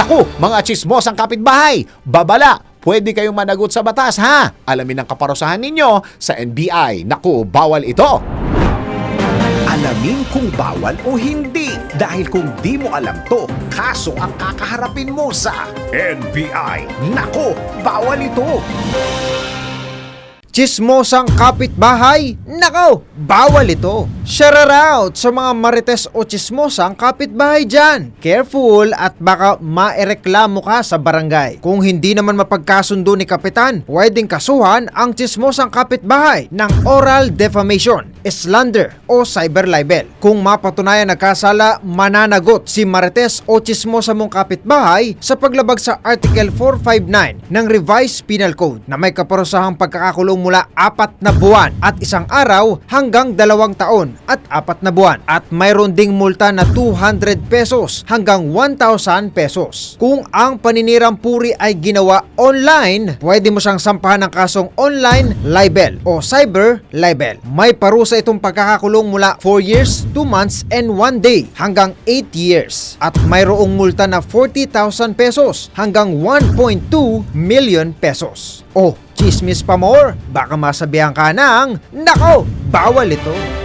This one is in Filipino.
Naku, mga chismosang kapitbahay, babala, pwede kayong managot sa batas ha. Alamin ang kaparusahan ninyo sa NBI. Naku, bawal ito. Alamin kung bawal o hindi. Dahil kung di mo alam to, kaso ang kakaharapin mo sa NBI. Naku, bawal ito. Chismosang kapitbahay? Nako, bawal ito. Share out sa mga marites o chismosang kapitbahay dyan. Careful at baka maereklamo ka sa barangay. Kung hindi naman mapagkasundo ni kapitan, pwedeng kasuhan ang chismosang kapitbahay ng oral defamation, slander o cyber libel. Kung mapatunayan nagkasala, mananagot si marites o chismosa mong kapitbahay sa paglabag sa Article 459 ng Revised Penal Code na may kaparusahang pagkakakulong mula apat na buwan at isang araw hanggang dalawang taon at apat na buwan at mayroon ding multa na 200 pesos hanggang 1,000 pesos. Kung ang paninirang puri ay ginawa online, pwede mo siyang sampahan ng kasong online libel o cyber libel. May parusa itong pagkakakulong mula 4 years, 2 months, and 1 day hanggang 8 years. At mayroong multa na 40,000 pesos hanggang 1.2 million pesos. Oh, chismis pa more, baka masabihan ka ng, nako, bawal ito.